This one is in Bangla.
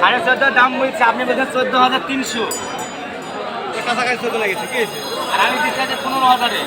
সাড়ে চোদ্দ দাম বলছে আপনি বলছেন চোদ্দ হাজার তিনশো। কাছাকাছি চোদ্দ লেগেছে কি আর আমি দিচ্ছি যে পনেরো হাজারে।